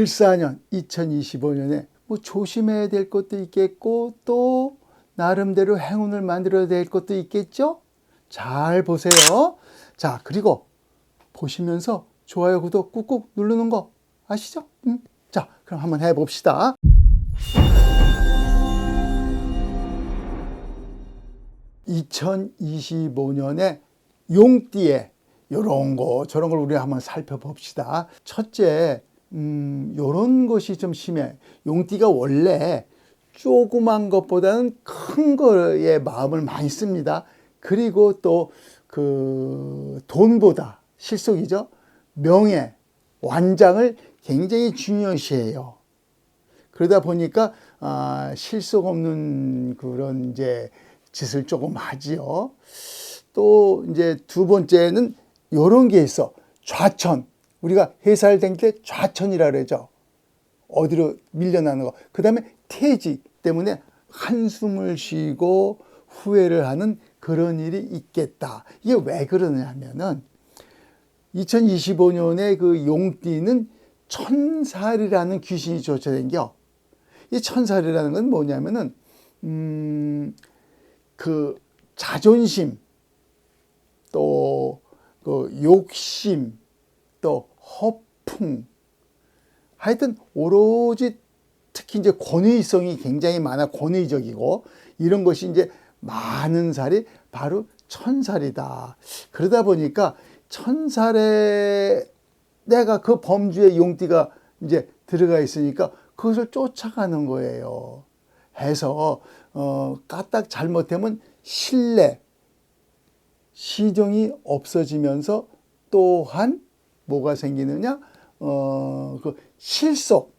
을사년 2025년에 뭐 조심해야 될 것도 있겠고 또 나름대로 행운을 만들어야 될 것도 있겠죠? 잘 보세요. 자, 그리고 보시면서 좋아요, 구독 꾹꾹 누르는 거 아시죠? 음? 자, 그럼 한번 해 봅시다. (2025년에) 용띠에 요런 거 저런 걸 우리 한번 살펴봅시다 첫째 음 요런 것이 좀 심해 용띠가 원래 조그만 것보다는 큰 거에 마음을 많이 씁니다 그리고 또 그 돈보다 실속이죠 명예 완장을 굉장히 중요시해요 그러다 보니까 아, 실속 없는 그런 이제 짓을 조금 하지요. 또 이제 두 번째는 요런 게 있어. 좌천. 우리가 다닐 때 좌천이라 그러죠. 어디로 밀려나는 거. 그 다음에 퇴직 때문에 한숨을 쉬고 후회를 하는 그런 일이 있겠다. 이게 왜 그러냐면은 2025년에 그 용띠는 천살이라는 귀신이 쫓아다녀. 이 천살이라는 건 뭐냐면은 음, 그 자존심 또 그 욕심 또 허풍 하여튼 오로지 특히 이제 권위성이 굉장히 많아 권위적이고 이런 것이 이제 많은 살이 바로 천살이다. 그러다 보니까 천살에 내가 그 범주의 용띠가 이제 들어가 있으니까 그것을 쫓아가는 거예요. 해서 어, 까딱 잘못하면 신뢰, 시정이 없어지면서 또한 뭐가 생기느냐? 어, 그 실속.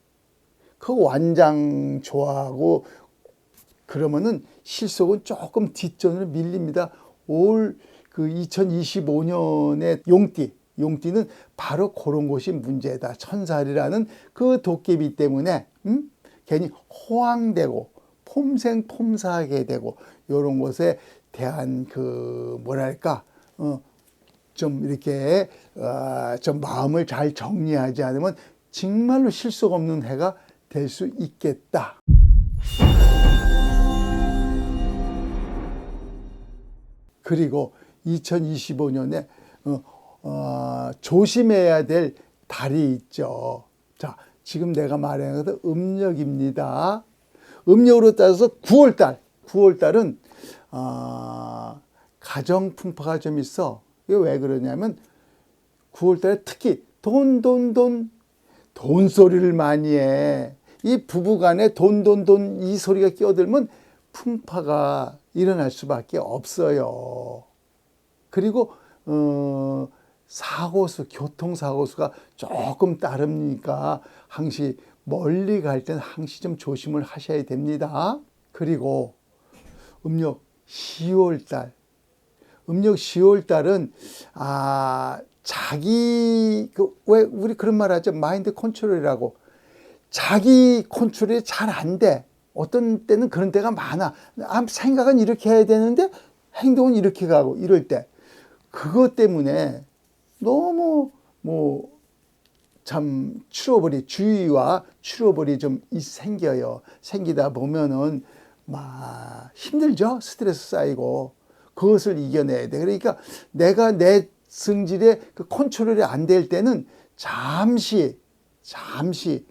그 완장 좋아하고 그러면은 실속은 조금 뒷전으로 밀립니다. 올 그 2025년의 용띠, 용띠는 바로 그런 곳이 문제다. 천살이라는 그 도깨비 때문에 음? 괜히 호황되고 폼생폼사하게 되고 이런 것에 대한 그 뭐랄까 어, 좀 이렇게 어, 좀 마음을 잘 정리하지 않으면 정말로 실속 없는 해가 될 수 있겠다. 그리고 2025년에 어, 어, 조심해야 될 달이 있죠. 자, 지금 내가 말하는 것은 음력입니다. 음력으로 따져서 9월달, 9월달은 어, 가정 풍파가 좀 있어. 이게 왜 그러냐면 9월달에 특히 돈, 돈, 돈, 돈 소리를 많이 해. 이 부부간에 돈, 돈, 돈 이 소리가 끼어들면 풍파가 일어날 수밖에 없어요. 그리고 어, 사고수, 교통 사고수가 조금 따르니까 항시 멀리 갈 때는 항시 좀 조심을 하셔야 됩니다. 그리고 음력 10월 달. 음력 10월 달은 아, 자기 그 왜 우리 그런 말 하죠. 마인드 컨트롤이라고. 자기 컨트롤이 잘 안 돼. 어떤 때는 그런 때가 많아. 아, 생각은 이렇게 해야 되는데 행동은 이렇게 가고 이럴 때. 그것 때문에 너무 뭐 참 추러버리 주의와 추러버리 좀 생겨요. 생기다 보면은 막 힘들죠. 스트레스 쌓이고 그것을 이겨내야 돼. 그러니까 내가 내 성질에 그 컨트롤이 안 될 때는 잠시 잠시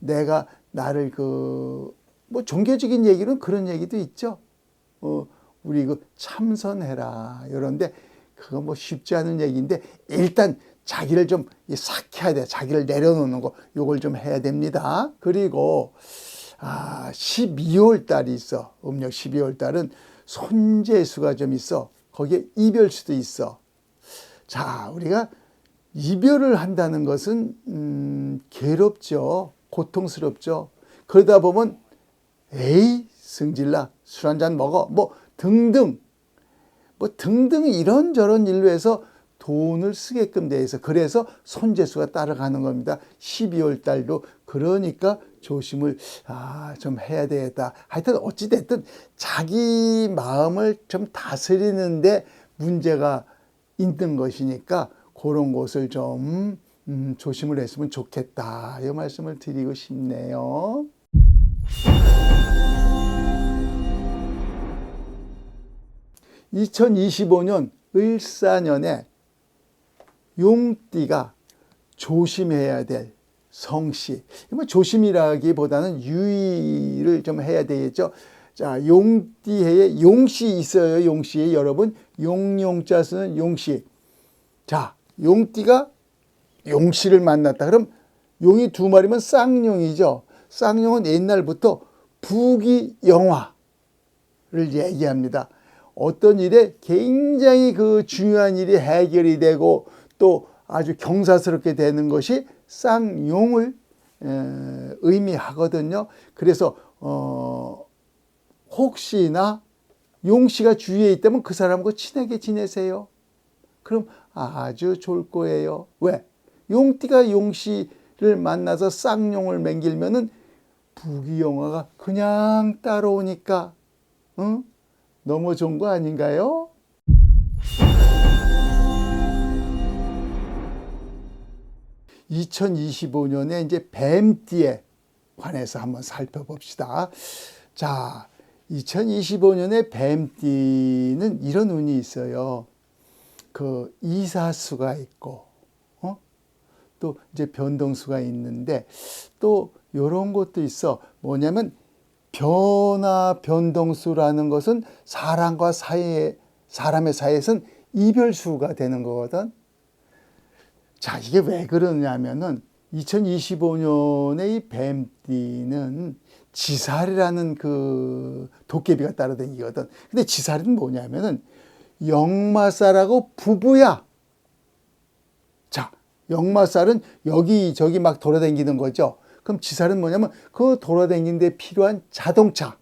내가 나를 그 뭐 종교적인 얘기는 그런 얘기도 있죠. 어 우리 그 참선해라 이런데 그거 뭐 쉽지 않은 얘기인데 일단 자기를 좀 삭혀야 돼. 자기를 내려놓는 거 요걸 좀 해야 됩니다. 그리고 아 12월 달이 있어. 음력 12월 달은 손재수가 좀 있어. 거기에 이별수도 있어. 자, 우리가 이별을 한다는 것은 음, 괴롭죠. 고통스럽죠. 그러다 보면 에이 승질나 술 한 잔 먹어 뭐 등등 뭐 등등 이런저런 일로 해서 돈을 쓰게끔 돼 있어. 그래서 손재수가 따라가는 겁니다. 12월 달도 그러니까 조심을 아, 좀 해야 되겠다. 하여튼 어찌 됐든 자기 마음을 좀 다스리는데 문제가 있는 것이니까 그런 것을 좀 음, 조심을 했으면 좋겠다. 이 말씀을 드리고 싶네요. (2025년) 을사년에 용띠가 조심해야 될 성씨. 뭐 조심이라기보다는 유의를 좀 해야 되겠죠. 자, 용띠해에 용씨 있어요. 용씨. 여러분, 용용자 쓰는 용씨. 자, 용띠가 용씨를 만났다. 그럼 용이 두 마리면 쌍용이죠. 쌍용은 옛날부터 부귀 영화를 얘기합니다. 어떤 일에 굉장히 그 중요한 일이 해결이 되고 또 아주 경사스럽게 되는 것이 쌍용을 의미하거든요. 그래서 어 혹시나 용 씨가 주위에 있다면 그 사람과 친하게 지내세요. 그럼 아주 좋을 거예요. 왜? 용띠가 용 씨를 만나서 쌍용을 맹길면은 부귀영화가 그냥 따라오니까 응? 너무 좋은 거 아닌가요? (2025년에) 이제 뱀띠에 관해서 한번 살펴봅시다. 자, 2025년에 뱀띠는 이런 운이 있어요. 그 이사수가 있고, 어? 또 이제 변동수가 있는데, 또 요런 것도 있어. 뭐냐면, 변화 변동수라는 것은 사람과 사이에, 사람의 사이에선 이별수가 되는 거거든. 자, 이게 왜 그러냐면은 2025년에 이 뱀띠는 지살이라는 그 도깨비가 따라다니거든. 근데 지살은 뭐냐면은 역마살하고 부부야. 자, 역마살은 여기 저기 막 돌아다니는 거죠. 그럼 지살은 뭐냐면 그 돌아다니는 데 필요한 자동차.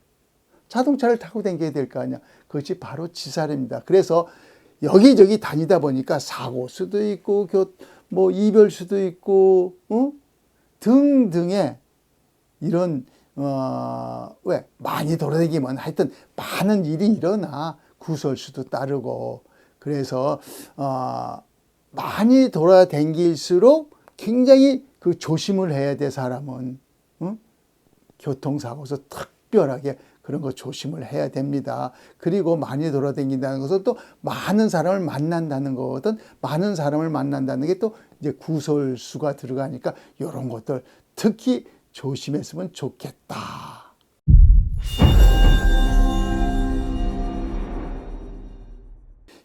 자동차를 타고 다녀야 될 거 아니야. 그것이 바로 지살입니다. 그래서 여기저기 다니다 보니까 사고 수도 있고 교, 뭐 이별 수도 있고 어? 등등의 이런 어, 왜 많이 돌아다니면 하여튼 많은 일이 일어나 구설수도 따르고 그래서 어, 많이 돌아다닐수록 굉장히 그 조심을 해야 돼 사람은 어? 교통사고에서 특별하게 그런 거 조심을 해야 됩니다. 그리고 많이 돌아다닌다는 것은 또 많은 사람을 만난다는 거거든. 많은 사람을 만난다는 게 또 이제 구설수가 들어가니까 이런 것들 특히 조심했으면 좋겠다.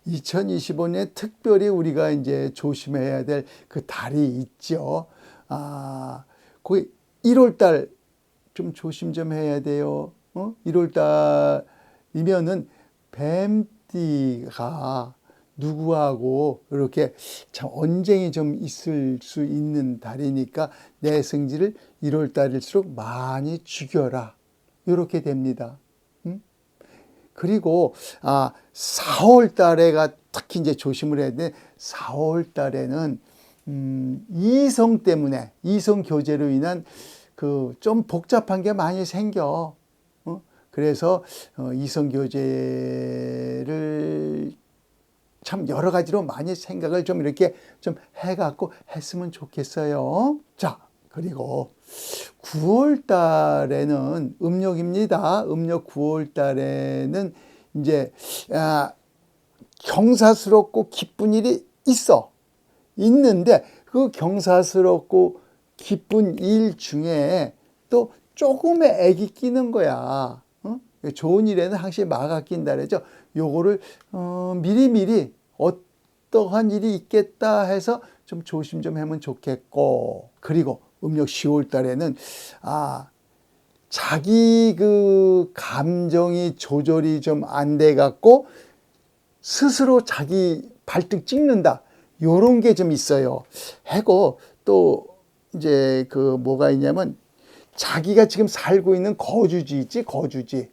(2025년) 특별히 우리가 이제 조심해야 될 그 달이 있죠. 아, 거기 1월달 좀 조심 좀 해야 돼요. 어? 1월 달이면은 뱀띠가 누구하고 이렇게 참 언쟁이 좀 있을 수 있는 달이니까 내 성질을 1월 달일수록 많이 죽여라. 이렇게 됩니다. 음? 그리고 아 4월 달에가 특히 이제 조심을 해야 돼. 4월 달에는 음, 이성 때문에 이성 교제로 인한 그 좀 복잡한 게 많이 생겨. 그래서 어, 이성 교제를 참 여러 가지로 많이 생각을 좀 이렇게 좀 해갖고 했으면 좋겠어요. 자, 그리고 9월 달에는 음력입니다. 음력 9월 달에는 이제 아, 경사스럽고 기쁜 일이 있어. 있는데 그 경사스럽고 기쁜 일 중에 또 조금의 액이 끼는 거야. 좋은 일에는 항상 마가 낀다 그러죠. 요거를 어, 미리미리 어떠한 일이 있겠다 해서 좀 조심 좀 하면 좋겠고 그리고 음력 10월 달에는 아 자기 그 감정이 조절이 좀 안 돼 갖고 스스로 자기 발등 찍는다. 요런 게 좀 있어요. 하고 또 이제 그 뭐가 있냐면 자기가 지금 살고 있는 거주지 있지 거주지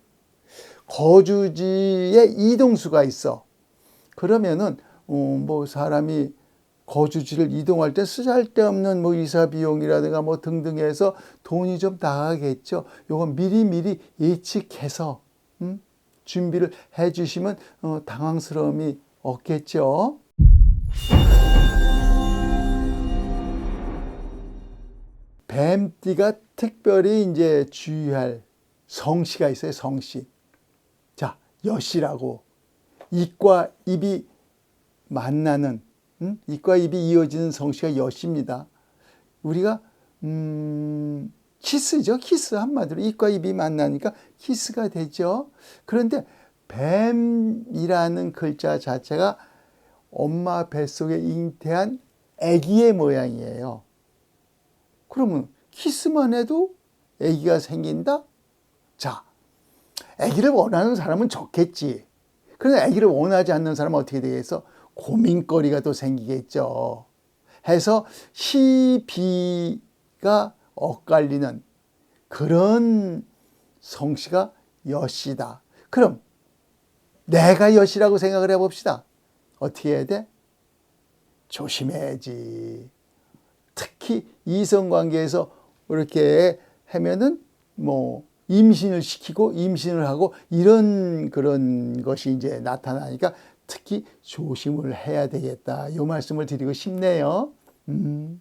거주지에 이동수가 있어. 그러면은 어, 뭐 사람이 거주지를 이동할 때 쓰잘데없는 뭐 이사 비용이라든가 뭐 등등 해서 돈이 좀 나가겠죠. 요건 미리미리 예측해서 음? 준비를 해 주시면 어, 당황스러움이 없겠죠. 뱀띠가 특별히 이제 주의할 성씨가 있어요. 성씨. 자, 여씨라고 입과 입이 만나는 음? 입과 입이 이어지는 성씨가 여씨입니다. 우리가 음, 키스죠. 키스 한마디로 입과 입이 만나니까 키스가 되죠. 그런데 뱀이라는 글자 자체가 엄마 뱃속에 잉태한 아기의 모양이에요. 그러면 키스만 해도 아기가 생긴다? 자, 아기를 원하는 사람은 좋겠지. 그런데 아기를 원하지 않는 사람은 어떻게 되겠어? 고민거리가 또 생기겠죠. 해서 희비가 엇갈리는 그런 성씨가 여씨다. 그럼 내가 여씨라고 생각을 해봅시다. 어떻게 해야 돼? 조심해야지. 특히 이성 관계에서 이렇게 하면은 뭐 임신을 시키고 임신을 하고 이런 그런 것이 이제 나타나니까 특히 조심을 해야 되겠다. 이 말씀을 드리고 싶네요. 음.